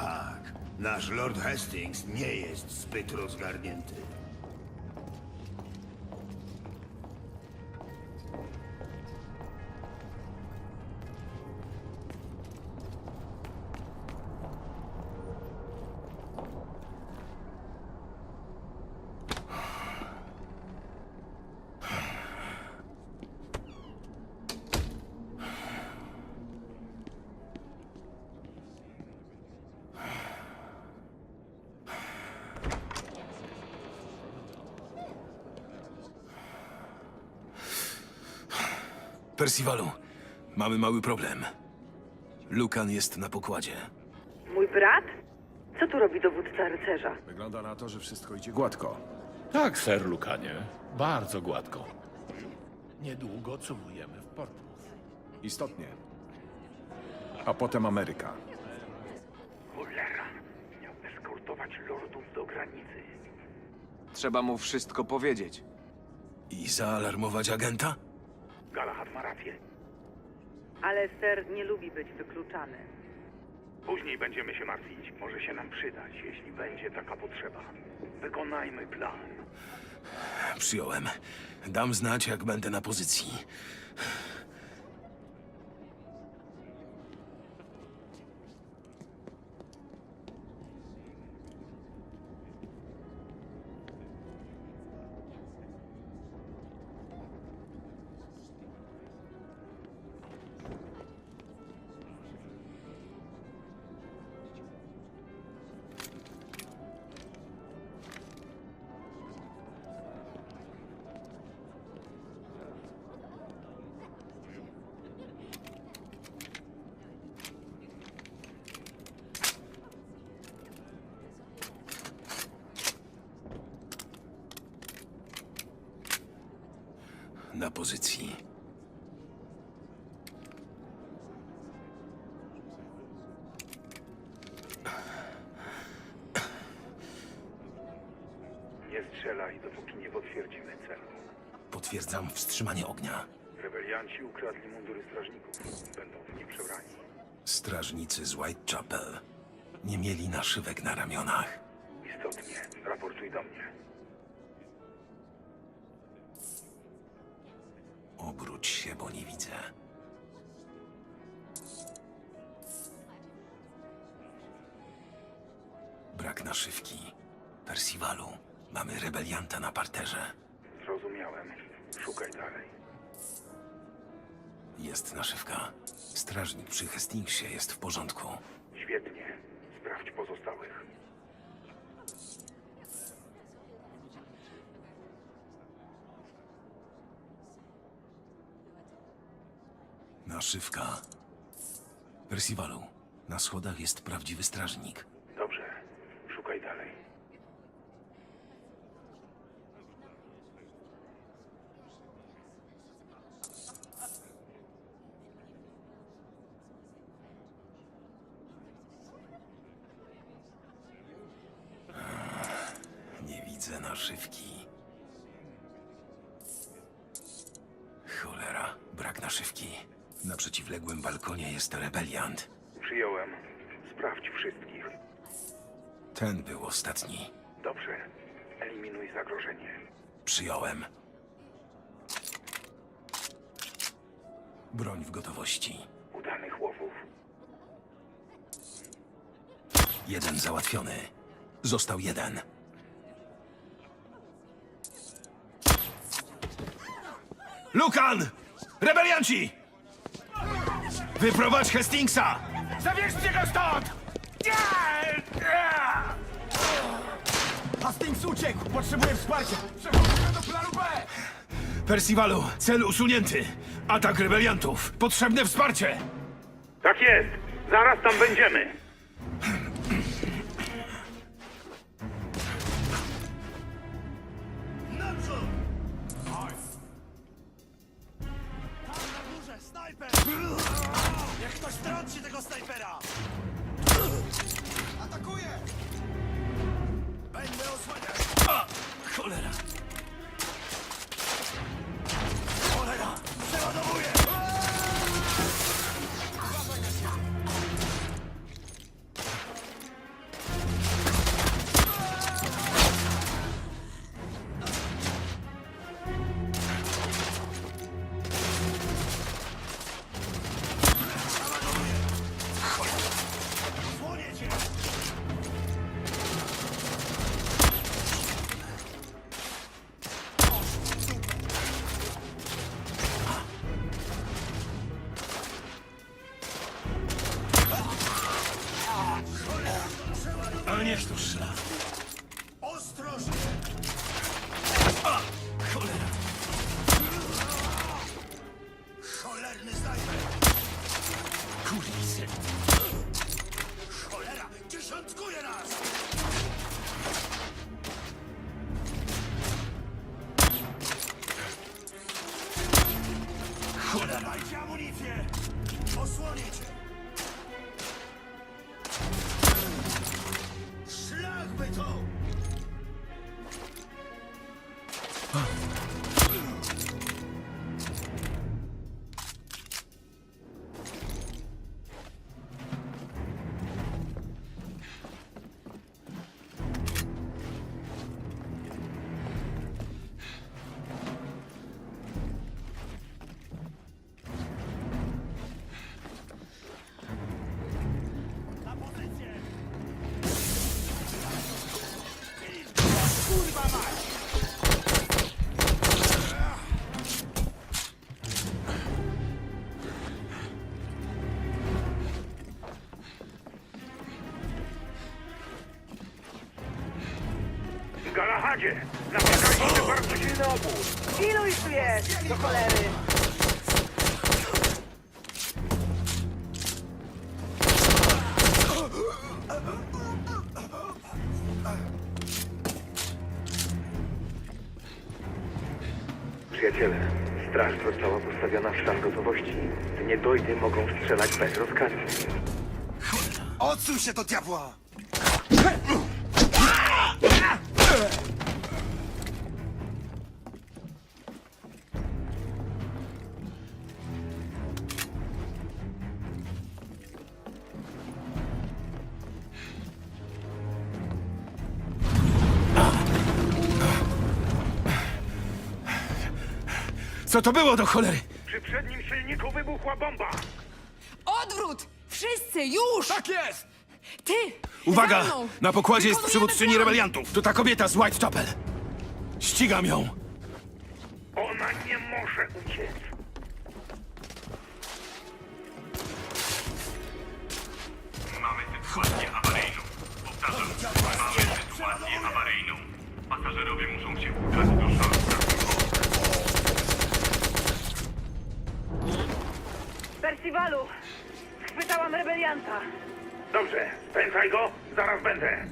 Tak, nasz Lord Hastings nie jest zbyt rozgarnięty. Percivalu, mamy mały problem. Lukan jest na pokładzie. Mój brat? Co tu robi dowódca rycerza? Wygląda na to, że wszystko idzie gładko. Tak, ser Lukanie. Bardzo gładko. Niedługo celujemy w Portsmouth. Istotnie. A potem Ameryka. Cholera! Miał eskortować lordów do granicy. Trzeba mu wszystko powiedzieć. I zaalarmować agenta? Galahad ma rację. Ale ser nie lubi być wykluczany. Później będziemy się martwić. Może się nam przydać, jeśli będzie taka potrzeba. Wykonajmy plan. Przyjąłem. Dam znać, jak będę na pozycji. Na pozycji. Nie strzelaj, dopóki nie potwierdzimy celu. Potwierdzam wstrzymanie ognia. Rebelianci ukradli mundury strażników. Będą w nie przebrani. Strażnicy z Whitechapel nie mieli naszywek na ramionach. Istotnie. Raportuj do mnie. Obróć się, bo nie widzę. Brak naszywki. Percivalu, mamy rebelianta na parterze. Zrozumiałem. Szukaj dalej. Jest naszywka. Strażnik przy Hastingsie jest w porządku. Świetnie. Sprawdź pozostałych. Naszywka. Percivalu, na schodach jest prawdziwy strażnik. Dobrze. Szukaj dalej. Nie widzę naszywki. Cholera, brak naszywki. Na przeciwległym balkonie jest rebeliant. Przyjąłem. Sprawdź wszystkich. Ten był ostatni. Dobrze. Eliminuj zagrożenie. Przyjąłem. Broń w gotowości. Udanych łowów. Jeden załatwiony. Został jeden. Lukan! Rebelianci! Wyprowadź Hastingsa! Zabierzcie go stąd! Hastings uciekł! Potrzebuję wsparcia! Przechodzimy do planu B! Percivalu, cel usunięty. Atak rebeliantów. Potrzebne wsparcie. Tak jest! Zaraz tam będziemy! Trąci tego snajpera! Atakuję! Będę osłaniać! Cholera! Cholerny snajper! Kurwisy. Cholera! Dziesiątkuje nas! Cholera. Dajcie amunicję! Osłonię cię! Szlak by to! Do cholery. Przyjaciele, straż została postawiona w stan gotowości. Niedojdy mogą strzelać bez rozkazu. Odsuń się do diabła! Co to było do cholery? Przy przednim silniku wybuchła bomba! Odwrót! Wszyscy, już! Tak jest! Ty! Uwaga! za mną! Na pokładzie jest Wykonujemy przywódczyni plan! rebeliantów. To ta kobieta z Whitechapel. Ścigam ją. Ona nie może uciec! Mamy sytuację awaryjną. Powtarzam, mamy sytuację awaryjną. Pasażerowie muszą Percivalu, schwytałam rebelianta. Dobrze, spędzaj go, zaraz będę.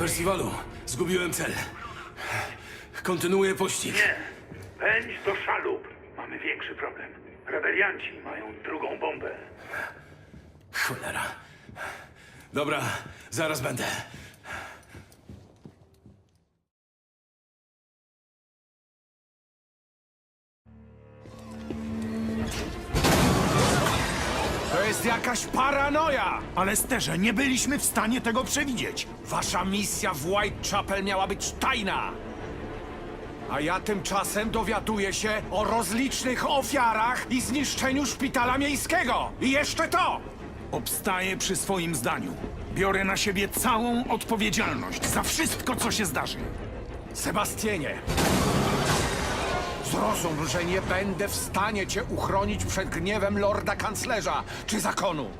Percivalu, zgubiłem cel. Kontynuuję pościg. Nie, pędź do szalup. Mamy większy problem. Rebelianci mają drugą bombę. Cholera. Dobra, zaraz będę. Jest jakaś paranoja! Ale sterze, nie byliśmy w stanie tego przewidzieć. Wasza misja w Whitechapel miała być tajna! A ja tymczasem dowiaduję się o rozlicznych ofiarach i zniszczeniu szpitala miejskiego! I jeszcze to! Obstaję przy swoim zdaniu. Biorę na siebie całą odpowiedzialność za wszystko, co się zdarzy. Sebastianie! Zrozum, że nie będę w stanie cię uchronić przed gniewem lorda kanclerza czy zakonu.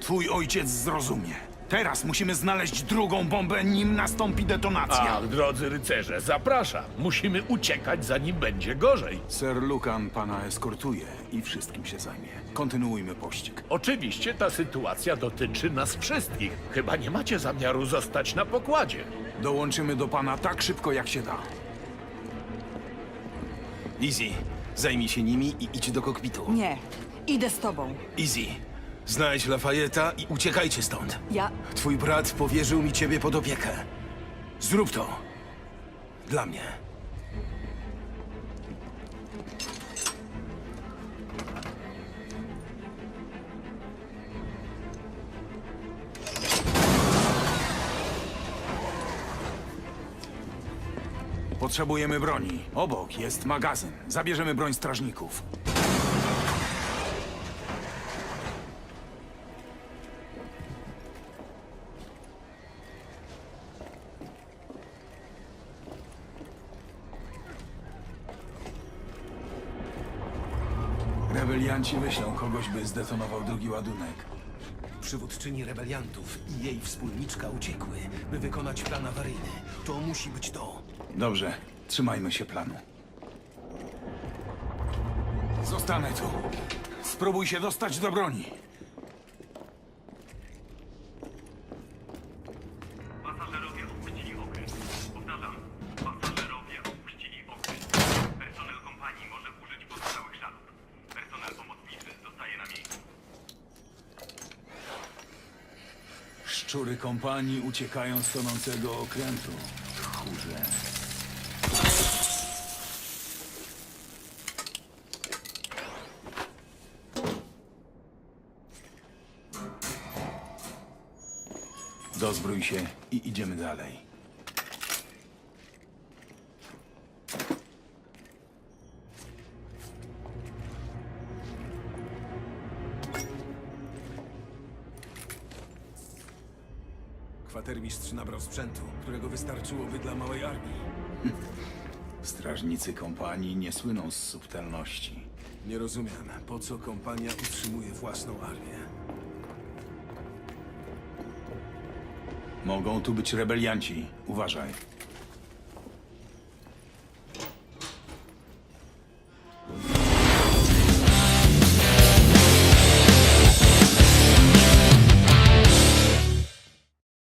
Twój ojciec zrozumie. Teraz musimy znaleźć drugą bombę, nim nastąpi detonacja. A, drodzy rycerze, zapraszam. Musimy uciekać, zanim będzie gorzej. Sir Lucan pana eskortuje i wszystkim się zajmie. Kontynuujmy pościg. Oczywiście ta sytuacja dotyczy nas wszystkich. Chyba nie macie zamiaru zostać na pokładzie. Dołączymy do pana tak szybko, jak się da. Easy, zajmij się nimi i idź do kokpitu. Nie, idę z tobą. Easy, znajdź Lafayette'a i uciekajcie stąd. Ja... Twój brat powierzył mi ciebie pod opiekę. Zrób to. Dla mnie. Potrzebujemy broni. Obok jest magazyn. Zabierzemy broń strażników. Rebelianci wyślą kogoś, by zdetonował drugi ładunek. Przywódczyni rebeliantów i jej wspólniczka uciekły, by wykonać plan awaryjny. To musi być to. Dobrze, trzymajmy się planu. Zostanę tu. Spróbuj się dostać do broni. Pasażerowie opuścili okręt. Powtarzam, pasażerowie opuścili okręt. Personel kompanii może użyć pozostałych szalów. Personel pomocniczy zostaje na miejscu. Szczury kompanii uciekają z tonącego okrętu. Tchórze. Dozbrój się i idziemy dalej. Kwatermistrz nabrał sprzętu, którego wystarczyłoby dla małej armii. Strażnicy kompanii nie słyną z subtelności. Nie rozumiem, po co kompania utrzymuje własną armię. Mogą tu być rebelianci. Uważaj.